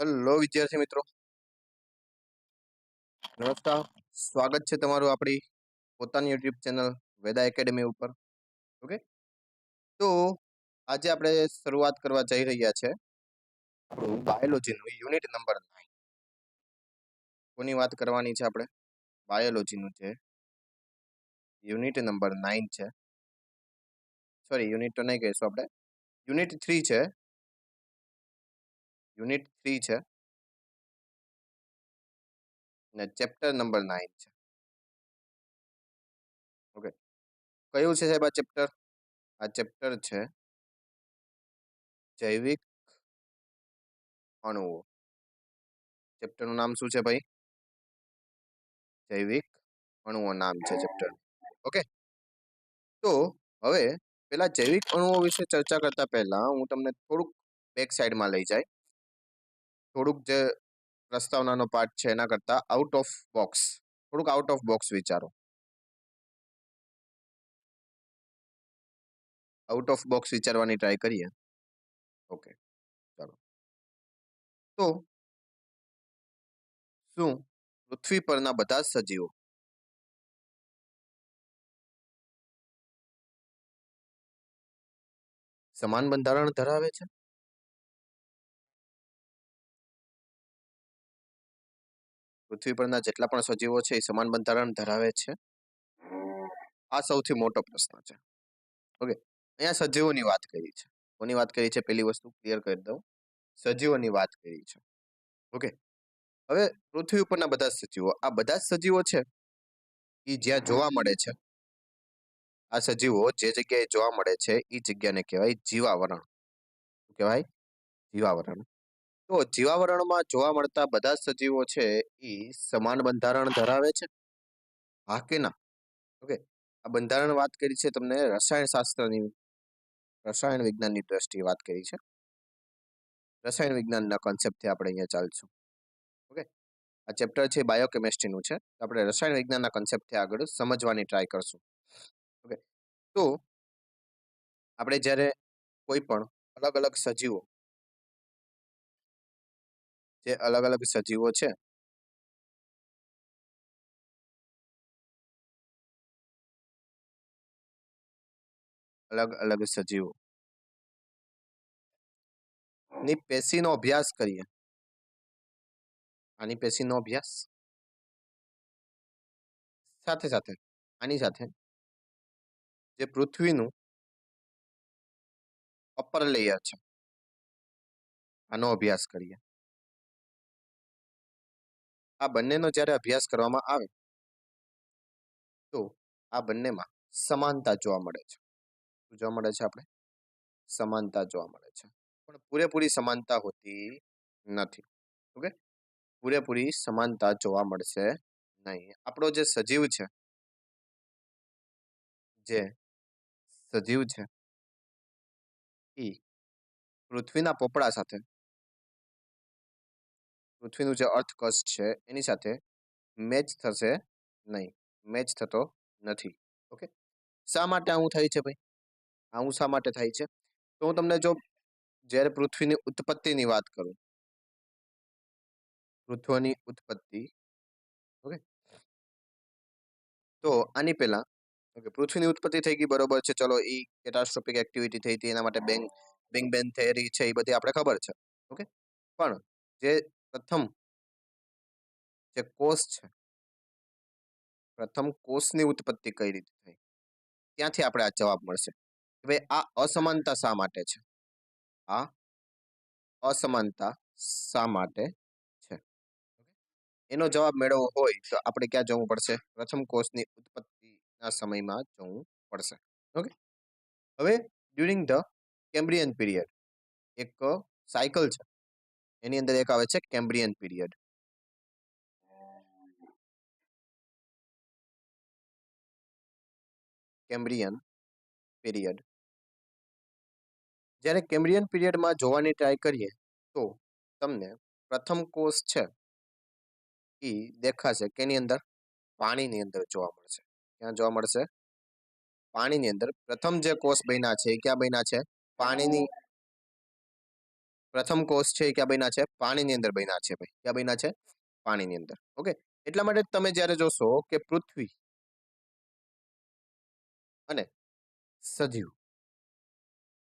Hello, વિદ્યાર્થી મિત્રો. નમસ્કાર. સ્વાગત છે તમારું આપણી પોતાની યુટ્યુબ ચેનલ વેદા એકેડેમી ઉપર. ઓકે? તો આજે આપણે શરૂઆત કરવા જઈ રહ્યા છે. આપણું બાયોલોજીનું યુનિટ નંબર નાઇન. કોની વાત કરવાની છે આપણે? બાયોલોજીનું છે યુનિટ નંબર નાઇન છે. સોરી યુનિટ તો નહીં કહીશું આપણે. યુનિટ થ્રી છે. યુનિટ થ્રી છે ને ચેપ્ટર નંબર નાઇન છે. ઓકે. કયું છે સાહેબ આ ચેપ્ટર? આ ચેપ્ટર છે જૈવિક અણુઓ. ચેપ્ટરનું નામ શું છે ભાઈ? જૈવિક અણુઓ નામ છે ચેપ્ટર. ઓકે. તો હવે પેલા જૈવિક અણુઓ વિશે ચર્ચા કરતા પહેલા હું તમને થોડુંક બેક સાઈડમાં લઈ જાય. થોડુંક જે પ્રસ્તાવનાનો પાર્ટ છે એના કરતા આઉટ ઓફ બોક્સ થોડુંક આઉટ ઓફ બોક્સ વિચારો. આઉટ ઓફ બોક્સ વિચારવાની ટ્રાય કરીએ. ઓકે ચાલો. તો શું પૃથ્વી પરના બધા સજીવો? સમાન બંધારણ ધરાવે છે? પૃથ્વી પરના જેટલા પણ સજીવો છે, એ સમાન બંધારણ ધરાવે છે? આ સૌથી મોટો પ્રશ્ન છે. ઓકે, અહીંયા સજીવોની વાત કરી છે. કોની વાત કરી છે? પેલી વસ્તુ ક્લિયર કરી દઉં. સજીવોની વાત કરી છે. ઓકે, હવે પૃથ્વી ઉપરના બધા સજીવો. આ બધા સજીવો છે? એ જ્યાં જોવા મળે છે. આ સજીવો જે જગ્યાએ જોવા મળે છે એ જગ્યાને કહેવાય જીવાવરણ. શું કહેવાય? જીવાવરણ. તો જીવાવરણમાં જોવા મળતા બધા જ સજીવો છે એ સમાન બંધારણ ધરાવે છે? હા કે ના? ઓકે, આ બંધારણ વાત કરી છે તમને રસાયણ શાસ્ત્રની, રસાયણ વિજ્ઞાનની દ્રષ્ટિએ વાત કરી છે. રસાયણ વિજ્ઞાનના કોન્સેપ્ટથી આપણે અહીંયા ચાલશું. ઓકે, આ ચેપ્ટર છે બાયોકેમિસ્ટ્રીનું છે. આપણે રસાયણ વિજ્ઞાનના કોન્સેપ્ટથી આગળ સમજવાની ટ્રાય કરશું. ઓકે, તો આપણે જ્યારે કોઈ પણ અલગ અલગ સજીવો જે અલગ અલગ સજીવો છે. અલગ અલગ સજીવો. ની પેશીનો અભ્યાસ કરીએ. આની પેશીનો અભ્યાસ. સાથે સાથે, આની સાથે જે પૃથ્વીનું અપર લેયર છે, આનો અભ્યાસ કરીએ. આ બંનેનો જ્યારે અભ્યાસ કરવામાં આવે, તો આ બંનેમાં સમાનતા જોવા મળે છે. શું જોવા મળે છે આપણે? સમાનતા જોવા મળે છે. પણ પૂરેપૂરી સમાનતા હોતી નથી. ઓકે? પૂરેપૂરી સમાનતા જોવા મળશે નહીં. આપણો જે સજીવ છે, જે સજીવ છે એ પૃથ્વીના પોપડા સાથે પૃથ્વીનું જે અર્થકસ છે, એની સાથે મેચ થશે નહીં. મેચ થતો નથી. ઓકે? શા માટે આવું થાય છે ભાઈ? આવું શા માટે થાય છે? તો હું તમને જો જ્યારે પૃથ્વીની ઉત્પત્તિની વાત કરું. પૃથ્વીની ઉત્પત્તિ. ઓકે? તો આની પહેલા, ઓકે, પૃથ્વીની ઉત્પત્તિ થઈ ગઈ બરોબર છે. ચલો એ કેટાસ્ટ્રોપિક એક્ટિવિટી થઈ હતી. એના માટે બેંગ બેંગ બેન થેરી છે એ બધી આપણે ખબર છે. ઓકે? પણ જે પ્રથમ જે કોષ છે, પ્રથમ કોષની ઉત્પત્તિ કઈ રીતે થઈ? ત્યાંથી આપણે આ જવાબ મળશે. ભાઈ આ અસમાનતા શા માટે છે? આ અસમાનતા શા માટે છે? એનો જવાબ મેળવવો હોય તો આપણે ક્યાં જવું પડશે? પ્રથમ કોષની ઉત્પત્તિના સમયમાં જવું પડશે. ઓકે. હવે ડ્યુરિંગ ધ કેમ્બ્રિયન પીરિયડ એક સાયકલ છે. એની અંદર એક આવે છે કેમ્બ્રિયન પીરિયડ કેમ્બ્રિયન પીરિયડ જ્યારે કેમ્બ્રિયન પીરિયડમાં જોવાની ટ્રાય કરીએ તો તમને પ્રથમ કોષ છે એ દેખાશે કેની અંદર પાણીની અંદર જોવા મળશે ક્યાં જોવા મળશે પાણીની અંદર પ્રથમ જે કોષ બન્યા છે એ ક્યાં બન્યા છે પાણીની પ્રથમ કોષ છે ક્યાં બન્યા છે? પાણીની અંદર બન્યા છે ભાઈ. ક્યાં બન્યા છે? પાણીની અંદર. ઓકે? એટલા માટે તમે જ્યારે જોશો કે પૃથ્વી અને સજીવ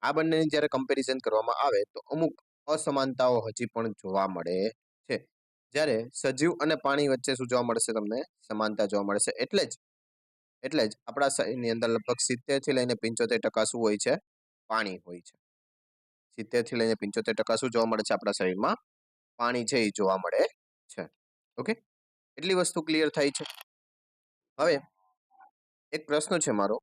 આ બંનેની જ્યારે કમ્પેરિઝન કરવામાં આવે તો અમુક અસમાનતાઓ હજી પણ જોવા મળે છે. જ્યારે સજીવ અને પાણી વચ્ચે શું જોવા મળશે તમને? સમાનતા જોવા મળશે. એટલે જ એટલે જ આપણા શરીરની અંદર લગભગ સિત્તેરથી લઈને પંચોતેર ટકા શું હોય છે? પાણી હોય છે. સિત્તેરથી લઈને પંચોતેર ટકા શું જોવા મળે છે આપણા શરીરમાં? પાણી છે એ જોવા મળે છે. ઓકે? એટલી વસ્તુ ક્લિયર થાય છે. હવે, એક પ્રશ્ન છે મારો.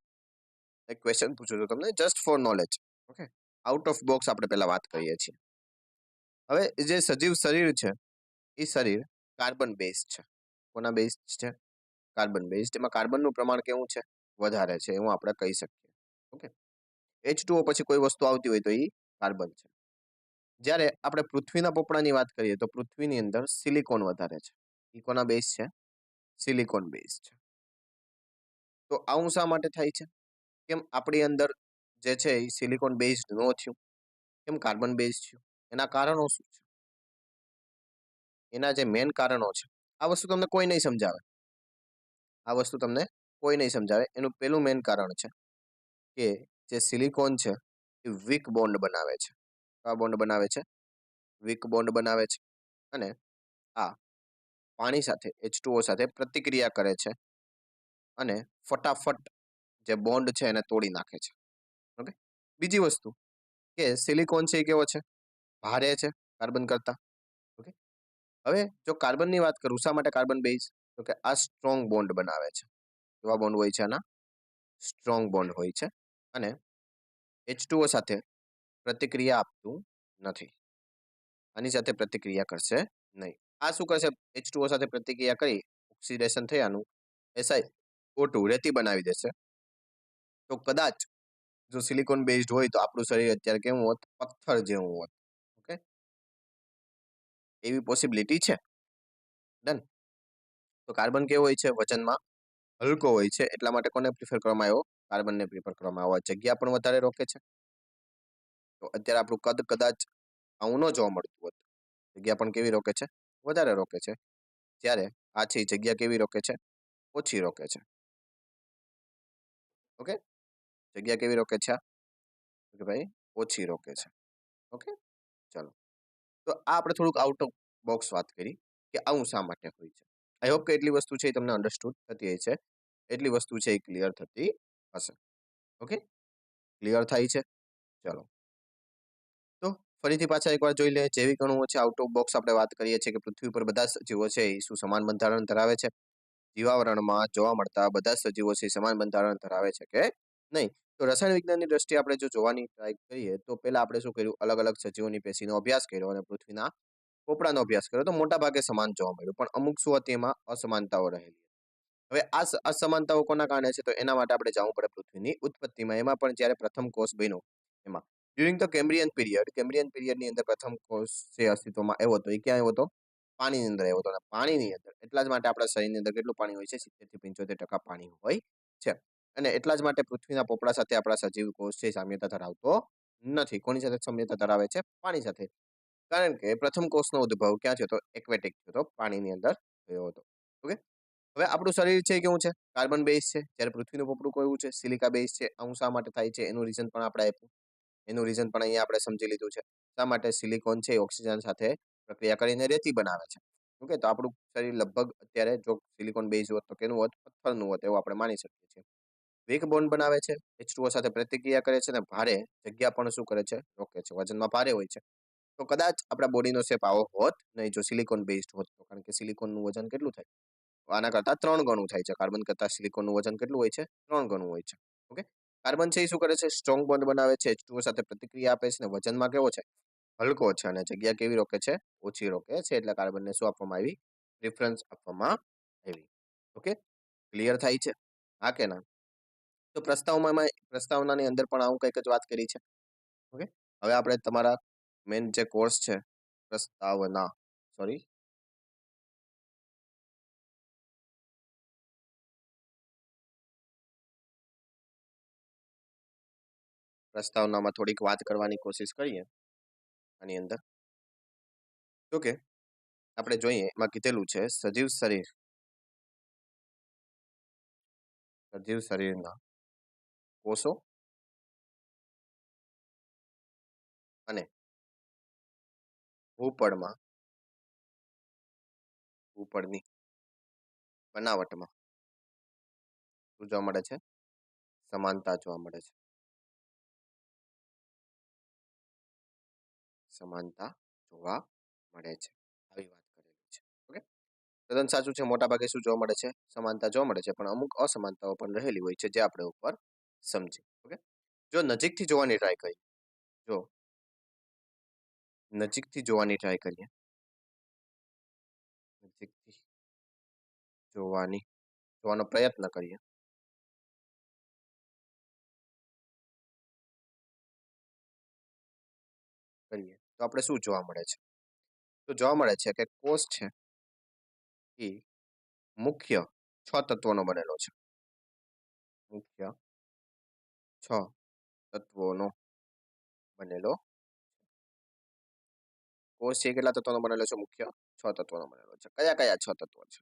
એક ક્વેશ્ચન પૂછું છું તમને just for knowledge okay? Out of box આપણે પહેલા વાત કરીએ છીએ. હવે જે સજીવ શરીર છે, એ શરીર કાર્બન બેઝ છે. કોના બેઝ છે? કાર્બન બેઝ એમાં કાર્બનનું પ્રમાણ કેવું છે? વધારે છે, એવું આપણે કહી શકીએ. ઓકે? એચ પછી કોઈ વસ્તુ આવતી હોય તો એ કાર્બન છે. જ્યારે આપણે પૃથ્વીના પોપડાની વાત કરીએ તો પૃથ્વીની અંદર સિલિકોન વધારે છે. ઇકોના બેઝ છે. સિલિકોન બેઝ છે. તો આવું શા માટે થાય છે? કેમ આપણી અંદર જે છે એ સિલિકોન બેઝડ ન થયું. કેમ કાર્બન બેઝ થયું? એના કારણો શું છે? એના જે મેન કારણો છે. આ વસ્તુ તમને કોઈ નહીં સમજાવે. આ વસ્તુ તમને કોઈ નહીં સમજાવે. એનું પેલું મેન કારણ છે કે જે સિલિકોન છે એ વીક બોન્ડ બનાવે છે. આ બોન્ડ બનાવે છે. વીક બોન્ડ બનાવે છે અને આ પાણી સાથે એચ સાથે પ્રતિક્રિયા કરે છે અને ફટાફટ જે બોન્ડ છે એને તોડી નાખે છે. ઓકે બીજી વસ્તુ કે સિલિકોન છે એ કેવો છે? ભારે છે કાર્બન કરતા. ઓકે હવે જો કાર્બનની વાત કરું, શા માટે કાર્બન બેઝ તો કે આ સ્ટ્રોંગ બોન્ડ બનાવે છે. કેવા બોન્ડ હોય છે આના. સ્ટ્રોંગ બોન્ડ હોય છે અને એચ સાથે પ્રતિક્રિયા આપતું નથી. આની સાથે પ્રતિક્રિયા કરશે નહીં. આ શું કરશે? એચ સાથે પ્રતિક્રિયા કરી ઓક્સિડેશન થયાનું એસઆઈ ઓટુ રેતી બનાવી દેશે. તો કદાચ જો સિલિકોન બેઝડ હોય તો આપણું શરીર અત્યારે કેવું હોત? પથ્થર જેવું હોત. ઓકે એવી પોસિબિલિટી છે. ડન તો કાર્બન કેવો હોય છે? વજનમાં હલકો હોય છે. એટલા માટે કોને પ્રિફર કરવામાં આવ્યો? કાર્બનને પ્રિફર કરવામાં આવે. જગ્યા પણ વધારે રોકે છે. તો અત્યારે આપણું કદ કદાચ આવું ન જોવા મળતું હોત. જગ્યા પણ કેવી રોકે છે? વધારે રોકે છે. જ્યારે આ છે જગ્યા કેવી રોકે છે? ઓછી રોકે છે. ઓકે? જગ્યા કેવી રોકે છે? કે ભાઈ, ઓછી રોકે છે. ઓકે? ચાલો. તો આ આપણે થોડુંક આઉટ ઓફ બોક્સ વાત કરી કે આવું શા માટે હોય છે. આઈ હોપ કે એટલી વસ્તુ છે એ તમને અન્ડરસ્ટુડ થતી હોય છે. એટલી વસ્તુ છે એ ક્લિયર થતી હશે. ઓકે? ક્લિયર થાય છે? ચાલો. તો ફરીથી પાછા એકવાર જોઈ લે, જેવી અણુઓ છે આઉટ ઓફ બોક્સ આપણે વાત કરીએ છીએ કે પૃથ્વી પર બધા સજીવો છે એ શું સમાન બંધારણ ધરાવે છે? જીવાવરણમાં જોવા મળતા બધા સજીવો છે સમાન બંધારણ ધરાવે છે કે નહીં? તો રસાયણ વિજ્ઞાનની દ્રષ્ટિએ આપણે જો જોવાની ટ્રાય કરીએ, તો પહેલા આપણે શું કર્યું? અલગ અલગ સજીવોની પેશીનો અભ્યાસ કર્યો અને પૃથ્વીના પોપડાનો અભ્યાસ કર્યો. તો મોટા ભાગે સમાન જોવા મળ્યું. પણ અમુક શું હતી એમાં? અસમાનતાઓ રહેલી હવે આ અસમાનતાઓ કોના કારણે છે? તો એના માટે આપણે જવું પડે પૃથ્વીની ઉત્પત્તિમાં. એમાં પણ જ્યારે પ્રથમ કોષ બન્યો, એમાં. During the Cambrian period Cambrian પિરિયડની અંદર પ્રથમ કોષ જે અસ્તિત્વમાં આવ્યો હતો, એ ક્યાં આવ્યો હતો? પાણીની અંદર આવ્યો હતો. અને પાણીની અંદર, એટલા જ માટે આપણા શરીરની અંદર કેટલું પાણી હોય છે? સિત્તેરથી પંચોતેર ટકા પાણી હોય છે. અને એટલા જ માટે પૃથ્વીના પોપડા સાથે આપણા સજીવ કોષ છે, સામ્યતા ધરાવતો નથી. કોની સાથે સામ્યતા ધરાવે છે? પાણી સાથે. કારણ કે પ્રથમ કોષનો ઉદ્ભવ ક્યાં થયો હતો? એક્વેટિક થયો હતો. પાણીની અંદર થયો હતો. ઓકે? હવે આપણું શરીર છે કેવું છે? કાર્બન બેઝ છે. જ્યારે પૃથ્વીનું પોપડું કેવું છે? સિલિકા બેઝ છે. આવું શા માટે થાય છે? એનું રીઝન પણ આપણે આપ્યું. એનું રીઝન પણ અહીંયા આપણે સમજી લીધું છે. શા માટે સિલિકોન છે? ઓક્સિજન સાથે પ્રક્રિયા કરીને રેતી બનાવે છે. ઓકે, તો આપણું શરીર લગભગ અત્યારે જો સિલિકોન બેઝ હોત તો કેનું હોત? પથ્થરનું હોત એવું આપણે માની શકીએ છીએ. વીક બોન્ડ બનાવે છે. એચ સાથે પ્રતિક્રિયા કરે છે અને ભારે જગ્યા પણ શું કરે છે? રોકે છે. વજનમાં ભારે હોય છે. તો કદાચ આપણા બોડીનો શેપ આવો હોત નહીં જો સિલિકોન બેઝડ હોત તો. કારણ કે સિલિકોનનું વજન કેટલું થાય? આના કરતાં ત્રણ ગણું થાય છે. કાર્બન કરતાં સિલિકોનનું વજન કેટલું હોય છે? ત્રણ ગણું હોય છે. ઓકે? કાર્બન છે એ શું કરે છે? સ્ટ્રોંગ બોન્ડ બનાવે છે. એચ સાથે પ્રતિક્રિયા આપે છે અને વજનમાં કેવો છે? હલકો છે અને જગ્યા કેવી રોકે છે? ઓછી રોકે છે. એટલે કાર્બનને શું આપવામાં આવી? પ્રિફરન્સ આપવામાં આવી. ઓકે? ક્લિયર થાય છે? હા કે ના? તો પ્રસ્તાવમાં પ્રસ્તાવનાની અંદર પણ આવું કંઈક જ વાત કરી છે. ઓકે? હવે આપણે તમારા મેન જે કોર્સ છે, પ્રસ્તાવના. સોરી પ્રસ્તાવનામાં થોડીક વાત કરવાની કોશિશ કરીએ આની અંદર. તો આપણે જોઈએ એમાં કીધેલું છે, સજીવ શરીર. સજીવ શરીરના કોષો અને ભૂપળમાં, ભૂપળની બનાવટમાં શું જોવા મળે છે, સમાનતા જોવા મળે છે. સમાનતા જોવા મળે છે. આવી વાત કરેલી છે. ઓકે? તદ્દન સાચું છે. મોટા ભાગે શું જોવા મળે છે? સમાનતા જોવા મળે છે. પણ અમુક અસમાનતાઓ પણ રહેલી હોય છે જે આપણે ઉપર સમજી ઓકે? જો નજીકથી જોવાની ટ્રાય કરીએ. જો નજીકથી જોવાની ટ્રાય કરીએ. નજીકથી જોવાની, જોવાનો પ્રયત્ન કરીએ. તો આપણે શું જોવા મળે છે? તો જોવા મળે છે કે કોષ છે એ મુખ્ય છ તત્વોનો બનેલો છે. મુખ્ય છ તત્વોનો બનેલો કોષ છે કેટલા તત્વોનો બનેલો છે? મુખ્ય છ તત્વોનો બનેલો છે. કયા કયા છ તત્વો છે?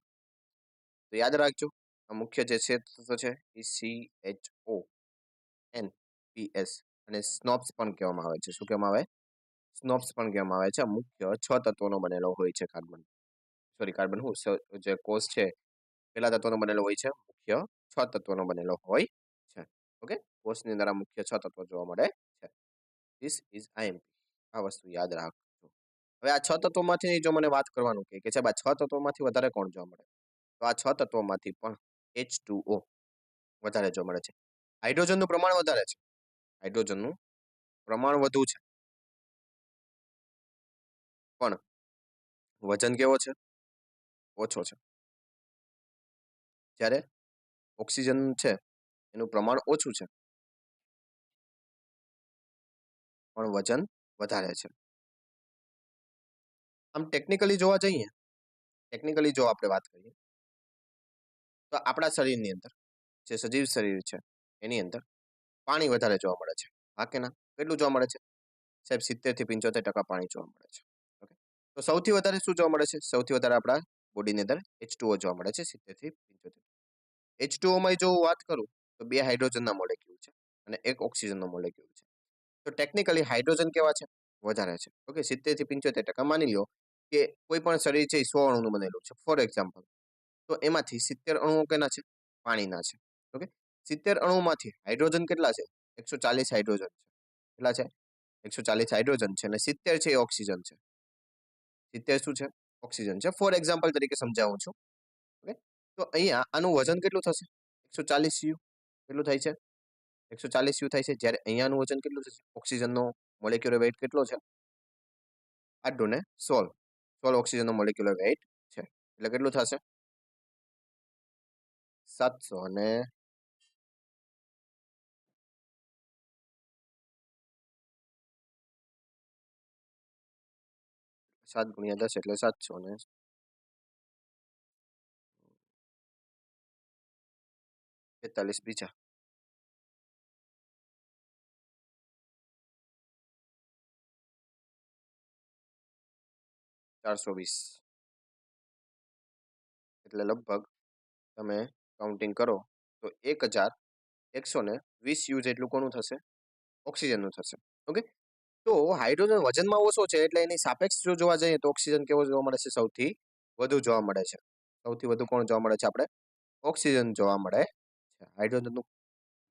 તો યાદ રાખજો, આ મુખ્ય જે છે તત્વ છે એ C H O N P S અને સ્નોપ્સ પણ કહેવામાં આવે છે. શું કહેવામાં આવે? સ્નોપ્સ પણ કહેવામાં આવે છે, મુખ્ય છ તત્વોનો બનેલો હોય છે કાર્બન સોરી કાર્બન હું જે કોષ છે, પેલા તત્વોનો બનેલો હોય છે, મુખ્ય છ તત્વોનો બનેલો હોય છે. ઓકે કોષની અંદર આ મુખ્ય છ તત્વો જોવા મળે છે. ધીસ ઇઝ આઈએમપી આ વસ્તુ યાદ રાખજો. હવે આ છ તત્વોમાંથી જો મને વાત કરવાનું કે છે આ છ તત્વોમાંથી વધારે કોણ જોવા મળે? તો આ છ તત્વોમાંથી પણ એચ વધારે જોવા મળે છે. હાઇડ્રોજનનું પ્રમાણ વધારે છે. હાઇડ્રોજનનું પ્રમાણ વધુ છે. પણ વજન કેવો છે? ઓછો છે. જ્યારે ઓક્સિજન છે, એનું પ્રમાણ ઓછું છે. પણ વજન વધારે છે. આમ ટેકનિકલી જોવા જઈએ ટેકનિકલી જો આપણે વાત કરીએ, તો આપણા શરીરની અંદર, જે સજીવ શરીર છે, એની અંદર પાણી વધારે જોવા મળે છે. હા કે ના? કેટલું જોવા મળે છે? સાહેબ સિત્તેરથી પંચોતેર ટકા પાણી જોવા મળે છે. તો સૌથી વધારે શું જોવા મળે છે? સૌથી વધારે આપણા બોડીની અંદર એચ જોવા મળે છે સિત્તેરથી પંચોતેર એચ ટુઓમાં જો વાત કરું, તો બે હાઇડ્રોજનના મોલેક્યુલ છે અને એક ઓક્સિજનનો મોલેક્યુલ છે. તો ટેકનિકલી હાઇડ્રોજન કેવા છે? વધારે છે. ઓકે સિત્તેરથી પંચોતેર ટકા માની લો કે કોઈ પણ શરીર છે એ સો અણુનું બનેલું છે. ફોર એક્ઝામ્પલ તો એમાંથી સિત્તેર અણુઓ કેના છે? પાણીના છે. ઓકે, સિત્તેર અણુમાંથી હાઇડ્રોજન કેટલા છે? એકસો ચાલીસ હાઇડ્રોજન છે. કેટલા છે? એકસો ચાલીસ હાઇડ્રોજન છે અને સિત્તેર છે એ ઓક્સિજન છે. સિત્તેર શું છે? ઓક્સિજન છે. ફોર એક્ઝામ્પલ તરીકે સમજાવું છું. ઓકે તો અહીંયા આનું વજન કેટલું થશે? એકસો ચાલીસ યુ કેટલું થાય છે? એકસો ચાલીસ યુ થાય છે. જ્યારે અહીંયાનું વજન કેટલું થશે? ઓક્સિજનનો મોલેક્યુલર વેઇટ કેટલો છે? આટલું ને સોલ સોલ ઓક્સિજનનો મોલેક્યુલર વેઇટ છે. એટલે કેટલું થશે? સાતસો અને સાત ગુણ્યા દસ એટલે સાતસો ને બેતાલીસ બીજા ચારસો વીસ એટલે લગભગ તમે કાઉન્ટિંગ કરો તો એક હજાર એકસો ને વીસ યુ જેટલું કોનું થશે ઓક્સિજનનું થશે ઓકે તો હાઇડ્રોજન વજનમાં ઓછો છે? એટલે એની સાપેક્ષ જો જોવા જઈએ તો ઓક્સિજન કેવો જોવા મળે છે? સૌથી વધુ જોવા મળે છે. સૌથી વધુ કોણ જોવા મળે છે આપણે? ઓક્સિજન જોવા મળે છે. હાઇડ્રોજનનું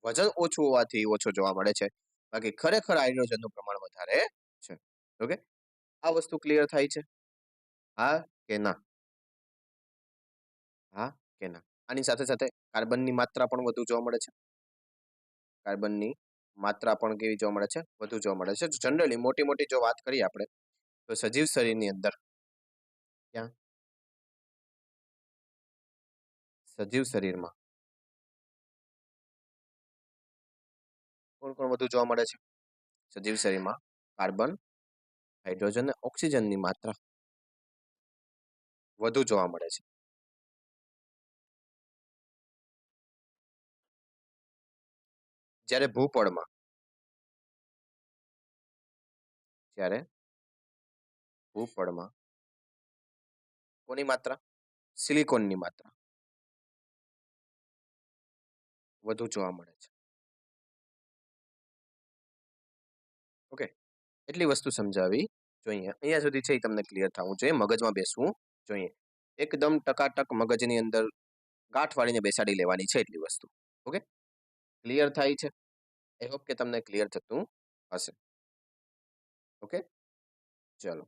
વજન ઓછું હોવાથી ઓછો જોવા મળે છે. બાકી ખરેખર હાઇડ્રોજનનું પ્રમાણ વધારે છે. ઓકે? આ વસ્તુ ક્લિયર થાય છે? હા કે ના? હા કે ના? આની સાથે સાથે કાર્બનની માત્રા પણ વધુ જોવા મળે છે. કાર્બનની માત્રા પણ કેવી જોવા મળે છે? વધુ જોવા મળે છે. જનરલી મોટી મોટી જો વાત કરીએ આપણે, તો સજીવ શરીરની અંદર ક્યાં? સજીવ શરીરમાં. કોણ કોણ વધુ જોવા મળે છે? સજીવ શરીરમાં કાર્બન, હાઇડ્રોજન અને ઓક્સિજનની માત્રા વધુ જોવા મળે છે. જ્યારે ભૂપળમાં. જ્યારે ભૂપળમાં. કોની માત્રા? સિલિકોનની માત્રા. વધુ જોવા મળે છે. ઓકે, એટલી વસ્તુ સમજાવી. જોઈએ, અહીંયા સુધી છે એ તમને ક્લિયર થવું જોઈએ. મગજમાં બેસવું જોઈએ. એકદમ ટકાટક મગજની અંદર ગાંઠ વાળીને બેસાડી લેવાની છે એટલી વસ્તુ. ઓકે ક્લિયર થાય છે? આઈ હોપ કે તમને ક્લિયર થતું હશે ઓકે ચલો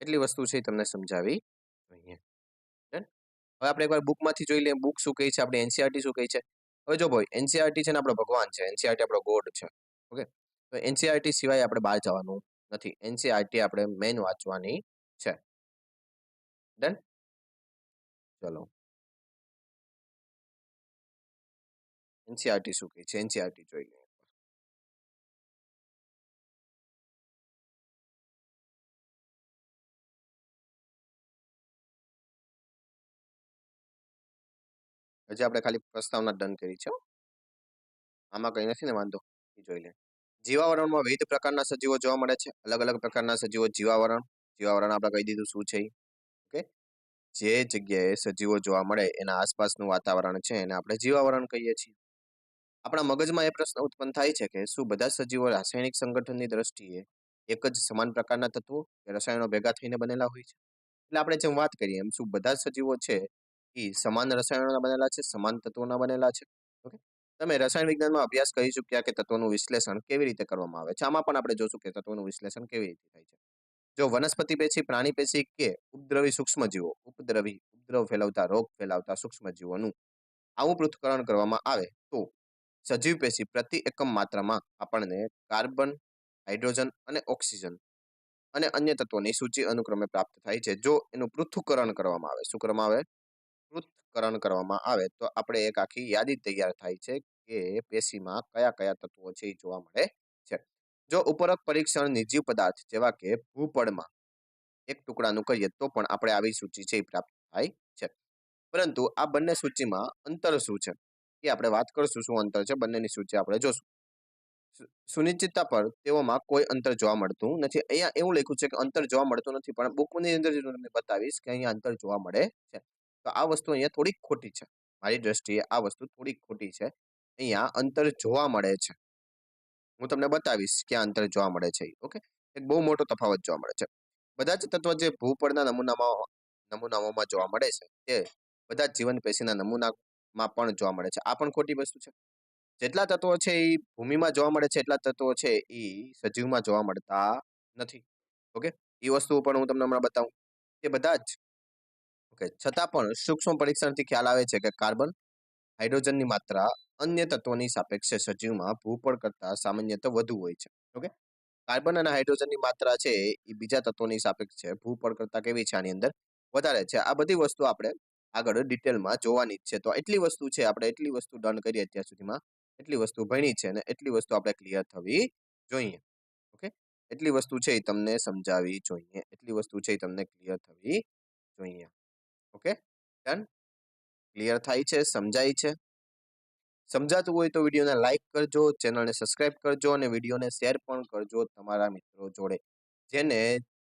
એટલી વસ્તુ છે તમને સમજાવી જોઈએ હવે આપણે એકવાર બુકમાંથી જોઈ લઈએ બુક શું કહે છે આપણે એનસીઆરટી શું કહે છે હવે જો ભાઈ એનસીઆરટી છે ને આપણો ભગવાન છે એનસીઆરટી આપણો ગોડ છે ઓકે તો એનસીઆરટી સિવાય આપણે બહાર જવાનું નથી એનસીઆરટી આપણે મેન વાંચવાની છે ડન ચલો એનસીઆરટી શું કહે છે? એનસીઆરટી જોઈ લઈએ. હજી આપણે ખાલી પ્રસ્તાવના ડન કરી છે આમાં કંઈ નથી ને વાંધો. એ જોઈ લે જીવાવરણમાં વિવિધ પ્રકારના સજીવો જોવા મળે છે. અલગ અલગ પ્રકારના સજીવો જીવાવરણ. જીવાવરણ આપણે કહી દીધું શું છે ઓકે? જે જગ્યાએ સજીવો જોવા મળે, એના આસપાસનું વાતાવરણ છે, એને આપણે જીવાવરણ કહીએ છીએ. આપણા મગજમાં એ પ્રશ્ન ઉત્પન્ન થાય છે કે શું બધા સજીવો રાસાયણિક સંગઠનની દ્રષ્ટિએ એક જ સમાન પ્રકારના તત્વો કે રસાયણો ભેગા થઈને બનેલા હોય છે? એટલે આપણે જેમ વાત કરીએ એમ શું બધા સજીવો છે એ સમાન રસાયણોના બનેલા છે, સમાન તત્વોના બનેલા છે? ઓકે. તમે રસાયણ વિજ્ઞાનમાં અભ્યાસ કરી ચૂક્યા કે તત્વોનું વિશ્લેષણ કેવી રીતે કરવામાં આવે છે? આમાં પણ આપણે જોશું કે તત્વોનું વિશ્લેષણ કેવી રીતે થાય છે. જો વનસ્પતિ પેશી, પ્રાણી પેશી કે ઉપદ્રવી સૂક્ષ્મજીવો, ઉપદ્રવી, ઉપદ્રવ ફેલાવતા, રોગ ફેલાવતા સૂક્ષ્મજીવોનું આવું પૃથ્થકરણ કરવામાં આવે તો સજીવ પેશી પ્રતિ એકમ માત્રામાં આપણને કાર્બન, હાઇડ્રોજન અને ઓક્સિજન અને અન્ય તત્વોની સૂચિ અનુક્રમે પ્રાપ્ત થાય છે. જો એનું પૃથ્થકરણ કરવામાં આવે, શું કરવામાં આવે? પૃથ્થકરણ કરવામાં આવે તો આપણે એક આખી યાદી તૈયાર થાય છે કે પેશીમાં કયા કયા તત્વો છે એ જોવા મળે છે. જો ઉપરોક્ત પરીક્ષણ નિર્જીવ પદાર્થ જેવા કે ભૂપળમાં એક ટુકડાનું કરીએ તો પણ આપણે આવી સૂચિ છે એ પ્રાપ્ત થાય છે. પરંતુ આ બંને સૂચિમાં અંતર શું છે? આપણે વાત કરીશું શું અંતર છે, બંનેની સૂચિ આપણે જોશું. સુનિશ્ચિતતા પર તેઓમાં કોઈ અંતર જોવા મળતું નથી. અહીંયા એવું લખ્યું છે કે અંતર જોવા મળતું નથી, પણ બુકની અંદર બતાવીશ કે અહીંયા અંતર જોવા મળે છે. તો આ વસ્તુ અહીંયા થોડીક ખોટી છે. મારી દ્રષ્ટિએ આ વસ્તુ થોડીક ખોટી છે. અહીંયા અંતર જોવા મળે છે. હું તમને બતાવીશ ક્યાં અંતર જોવા મળે છે ઓકે? એક બહુ મોટો તફાવત જોવા મળે છે. બધા જ તત્વ જે ભૂપળના નમૂનામાં, નમૂનાઓમાં જોવા મળે છે તે બધા જ જીવન પેશીના નમૂનામાં પણ જોવા મળે છે. આ પણ ખોટી વસ્તુ છે. જેટલા તત્વો છે એ ભૂમિમાં જોવા મળે છે, એટલા તત્વો છે એ સજીવમાં જોવા મળતા નથી. ઓકે? એ વસ્તુ પણ હું તમને હમણાં બતાવું. એ બધા જ ઓકે, છતાં પણ સૂક્ષ્મ પરીક્ષણથી ખ્યાલ આવે છે કે કાર્બન હાઇડ્રોજનની માત્રા અન્ય તત્વોની સાપેક્ષે સજીવમાં ભૂપળ કરતાં સામાન્યતઃ વધુ હોય છે. ઓકે? કાર્બન અને હાઇડ્રોજનની માત્રા છે એ બીજા તત્વોની સાપેક્ષે ભૂપળ કરતાં કેવી છે આની અંદર? વધારે છે. આ બધી વસ્તુ આપણે આગળ ડિટેલમાં જોવાની જ છે. તો એટલી વસ્તુ છે, આપણે એટલી વસ્તુ ડન કરીએ અત્યાર સુધીમાં. એટલી વસ્તુ ભણી છે અને એટલી વસ્તુ આપણે ક્લિયર થવી જોઈએ. ઓકે? એટલી વસ્તુ છે એ તમને સમજાવી જોઈએ. એટલી વસ્તુ છે એ તમને ક્લિયર થવી જોઈએ. ઓકે? ડન ક્લિયર થાય છે, સમજાય છે? સમજાતું હોય તો વિડીયોને લાઇક કરજો, ચેનલને સબસ્ક્રાઇબ કરજો અને વિડીયોને શેર પણ કરજો તમારા મિત્રો જોડે. જેને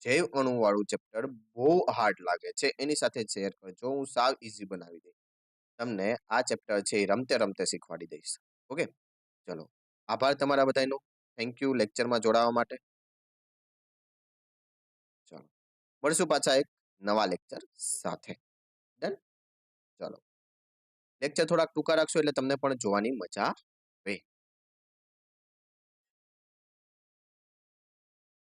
જૈવ અણુવાળું ચેપ્ટર બહુ હાર્ડ લાગે છે. એની સાથે શેર કરજો, હું સાવ ઇઝી બનાવી દઈશ. તમને આ ચેપ્ટર છે એ રમતે રમતે શીખવાડી દઈશ. ઓકે? ચલો. આભાર તમારા બધાનો. થેન્ક યુ લેક્ચરમાં જોડાવા માટે. ચલો. મળશું પાછા એક નવા લેક્ચર સાથે. ડન ચલો. લેક્ચર થોડાક ટૂંકા રાખશો એટલે તમને પણ જોવાની મજા